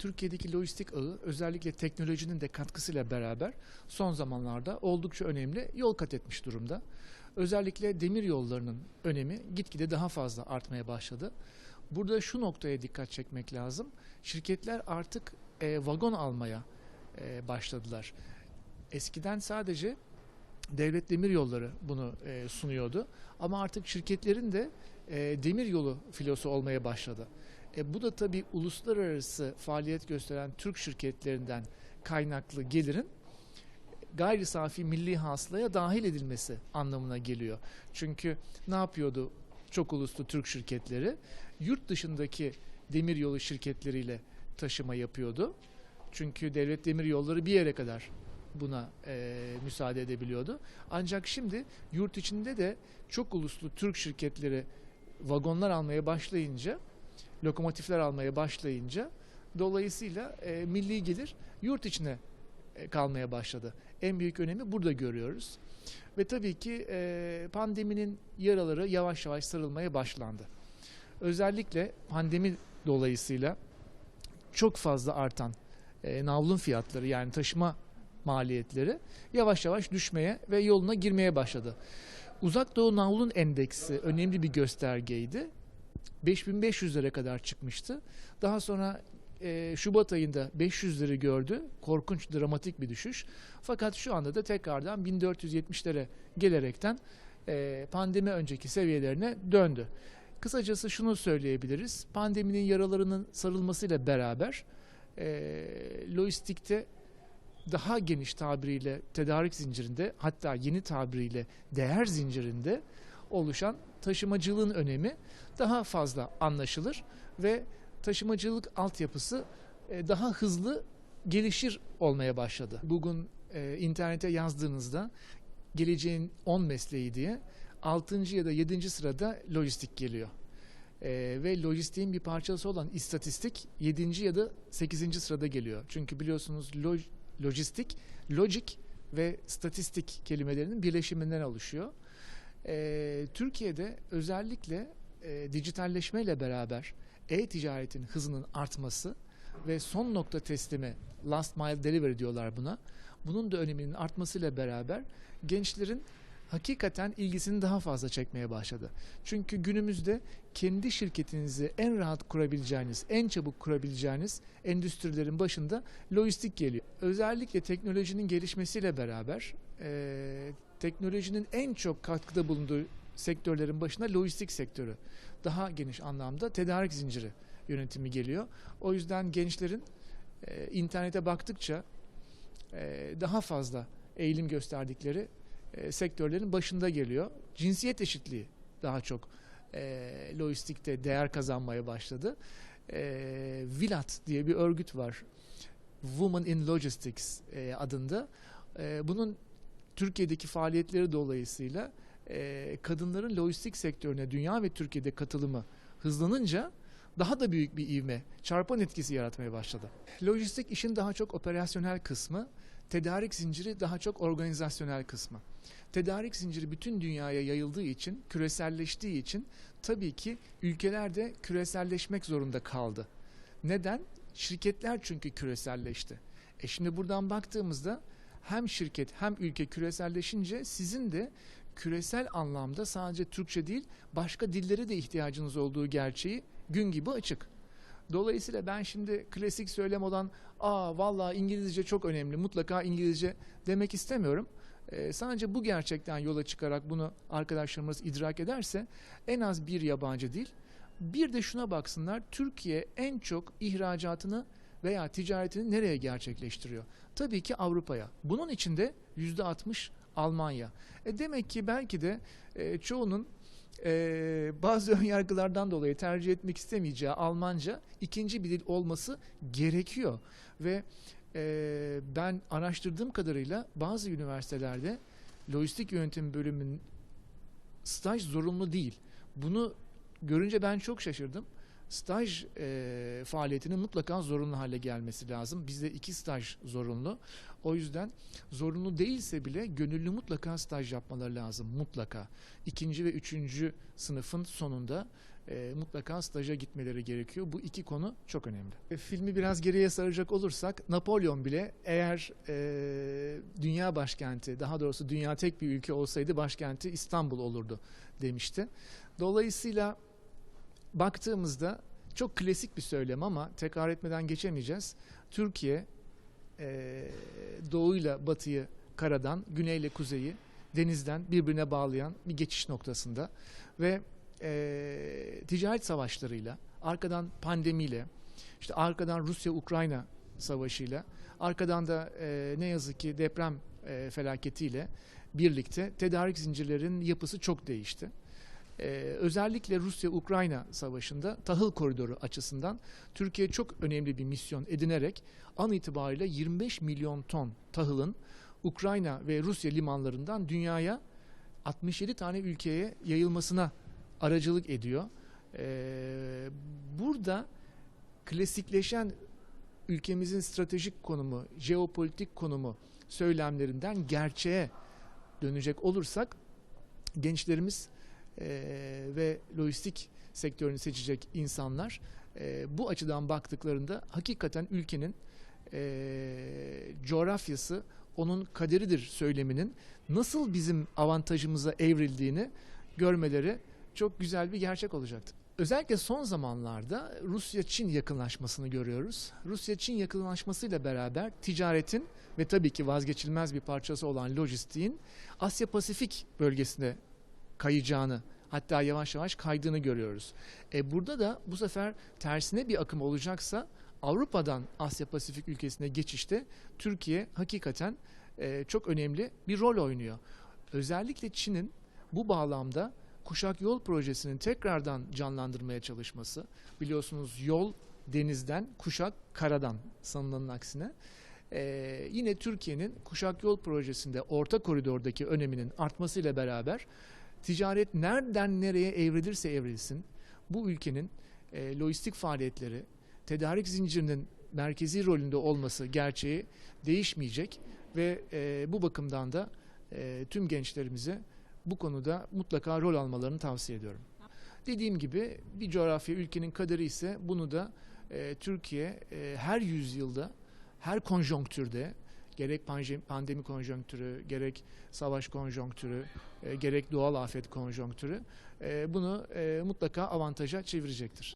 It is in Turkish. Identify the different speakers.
Speaker 1: Türkiye'deki lojistik ağı özellikle teknolojinin de katkısıyla beraber son zamanlarda oldukça önemli yol kat etmiş durumda. Özellikle demir yollarının önemi gitgide daha fazla artmaya başladı. Burada şu noktaya dikkat çekmek lazım. Şirketler artık e, vagon almaya e, başladılar. Eskiden sadece devlet demir yolları bunu e, sunuyordu. Ama artık şirketlerin de e, demir yolu filosu olmaya başladı. E, bu da tabii uluslararası faaliyet gösteren Türk şirketlerinden kaynaklı gelirin gayri safi milli hasılaya dahil edilmesi anlamına geliyor. Çünkü ne yapıyordu çok uluslu Türk şirketleri? Yurt dışındaki demiryolu şirketleriyle taşıma yapıyordu. Çünkü devlet demir yolları bir yere kadar buna e, müsaade edebiliyordu. Ancak şimdi yurt içinde de çok uluslu Türk şirketleri vagonlar almaya başlayınca, lokomotifler almaya başlayınca dolayısıyla e, milli gelir yurt içine e, kalmaya başladı. En büyük önemi burada görüyoruz. Ve tabii ki e, pandeminin yaraları yavaş yavaş sarılmaya başlandı. Özellikle pandemi dolayısıyla çok fazla artan e, navlun fiyatları yani taşıma maliyetleri yavaş yavaş düşmeye ve yoluna girmeye başladı. Uzak Doğu Navlun Endeksi önemli bir göstergeydi. 5500'lere kadar çıkmıştı. Daha sonra e, Şubat ayında 500'leri gördü. Korkunç, dramatik bir düşüş. Fakat şu anda da tekrardan 1470'lere gelerekten e, pandemi önceki seviyelerine döndü. Kısacası şunu söyleyebiliriz. Pandeminin yaralarının sarılmasıyla beraber e, lojistikte daha geniş tabiriyle tedarik zincirinde hatta yeni tabiriyle değer zincirinde oluşan taşımacılığın önemi daha fazla anlaşılır ve taşımacılık altyapısı e, daha hızlı gelişir olmaya başladı. Bugün e, internete yazdığınızda geleceğin 10 mesleği diye 6. ya da 7. sırada lojistik geliyor. E, ve lojistiğin bir parçası olan istatistik 7. ya da 8. sırada geliyor. Çünkü biliyorsunuz loj, lojistik, logic ve statistik kelimelerinin birleşiminden oluşuyor. E, Türkiye'de özellikle e, dijitalleşmeyle beraber e-ticaretin hızının artması ve son nokta teslimi last mile delivery diyorlar buna. Bunun da öneminin artmasıyla beraber gençlerin hakikaten ilgisini daha fazla çekmeye başladı. Çünkü günümüzde kendi şirketinizi en rahat kurabileceğiniz, en çabuk kurabileceğiniz endüstrilerin başında lojistik geliyor. Özellikle teknolojinin gelişmesiyle beraber e, teknolojinin en çok katkıda bulunduğu sektörlerin başına lojistik sektörü daha geniş anlamda tedarik zinciri yönetimi geliyor. O yüzden gençlerin e, internete baktıkça e, daha fazla eğilim gösterdikleri e, sektörlerin başında geliyor. Cinsiyet eşitliği daha çok e, lojistikte değer kazanmaya başladı. E, Vilat diye bir örgüt var. Women in Logistics e, adında. E, bunun Türkiye'deki faaliyetleri dolayısıyla e, kadınların lojistik sektörüne dünya ve Türkiye'de katılımı hızlanınca daha da büyük bir ivme, çarpan etkisi yaratmaya başladı. Lojistik işin daha çok operasyonel kısmı, tedarik zinciri daha çok organizasyonel kısmı. Tedarik zinciri bütün dünyaya yayıldığı için, küreselleştiği için tabii ki ülkeler de küreselleşmek zorunda kaldı. Neden? Şirketler çünkü küreselleşti. E şimdi buradan baktığımızda hem şirket hem ülke küreselleşince sizin de küresel anlamda sadece Türkçe değil başka dillere de ihtiyacınız olduğu gerçeği gün gibi açık. Dolayısıyla ben şimdi klasik söylem olan aa vallahi İngilizce çok önemli mutlaka İngilizce demek istemiyorum. Ee, sadece bu gerçekten yola çıkarak bunu arkadaşlarımız idrak ederse en az bir yabancı dil bir de şuna baksınlar Türkiye en çok ihracatını veya ticaretini nereye gerçekleştiriyor? Tabii ki Avrupa'ya. Bunun içinde yüzde 60 Almanya. E demek ki belki de e, çoğunun e, bazı önyargılardan dolayı tercih etmek istemeyeceği Almanca ikinci bir dil olması gerekiyor. Ve e, ben araştırdığım kadarıyla bazı üniversitelerde lojistik yönetim bölümünün staj zorunlu değil. Bunu görünce ben çok şaşırdım staj e, faaliyetinin mutlaka zorunlu hale gelmesi lazım. Bizde iki staj zorunlu. O yüzden zorunlu değilse bile gönüllü mutlaka staj yapmaları lazım. Mutlaka. İkinci ve üçüncü sınıfın sonunda e, mutlaka staja gitmeleri gerekiyor. Bu iki konu çok önemli. E, filmi biraz geriye saracak olursak Napolyon bile eğer e, dünya başkenti daha doğrusu dünya tek bir ülke olsaydı başkenti İstanbul olurdu demişti. Dolayısıyla baktığımızda çok klasik bir söylem ama tekrar etmeden geçemeyeceğiz. Türkiye e, doğuyla batıyı karadan, güneyle kuzeyi denizden birbirine bağlayan bir geçiş noktasında ve e, ticaret savaşlarıyla, arkadan pandemiyle, işte arkadan Rusya-Ukrayna savaşıyla, arkadan da e, ne yazık ki deprem e, felaketiyle birlikte tedarik zincirlerinin yapısı çok değişti. Ee, özellikle Rusya-Ukrayna savaşında tahıl koridoru açısından Türkiye çok önemli bir misyon edinerek an itibariyle 25 milyon ton tahılın Ukrayna ve Rusya limanlarından dünyaya 67 tane ülkeye yayılmasına aracılık ediyor. Ee, burada klasikleşen ülkemizin stratejik konumu, jeopolitik konumu söylemlerinden gerçeğe dönecek olursak gençlerimiz e, ve lojistik sektörünü seçecek insanlar e, bu açıdan baktıklarında hakikaten ülkenin e, coğrafyası onun kaderidir söyleminin nasıl bizim avantajımıza evrildiğini görmeleri çok güzel bir gerçek olacaktı. Özellikle son zamanlarda Rusya-Çin yakınlaşmasını görüyoruz. Rusya-Çin yakınlaşmasıyla beraber ticaretin ve tabii ki vazgeçilmez bir parçası olan lojistiğin Asya Pasifik bölgesine kayacağını hatta yavaş yavaş kaydığını görüyoruz. E burada da bu sefer tersine bir akım olacaksa Avrupa'dan Asya Pasifik ülkesine geçişte Türkiye hakikaten e, çok önemli bir rol oynuyor. Özellikle Çin'in bu bağlamda Kuşak Yol projesinin tekrardan canlandırmaya çalışması. Biliyorsunuz yol denizden, kuşak karadan sanılanın aksine. Ee, yine Türkiye'nin Kuşak Yol projesinde orta koridordaki öneminin artmasıyla beraber ticaret nereden nereye evrilirse evrilsin bu ülkenin e, lojistik faaliyetleri, tedarik zincirinin merkezi rolünde olması gerçeği değişmeyecek ve e, bu bakımdan da e, tüm gençlerimize bu konuda mutlaka rol almalarını tavsiye ediyorum. Dediğim gibi bir coğrafya ülkenin kaderi ise bunu da e, Türkiye e, her yüzyılda, her konjonktürde gerek pandemi konjonktürü, gerek savaş konjonktürü, e, gerek doğal afet konjonktürü e, bunu e, mutlaka avantaja çevirecektir.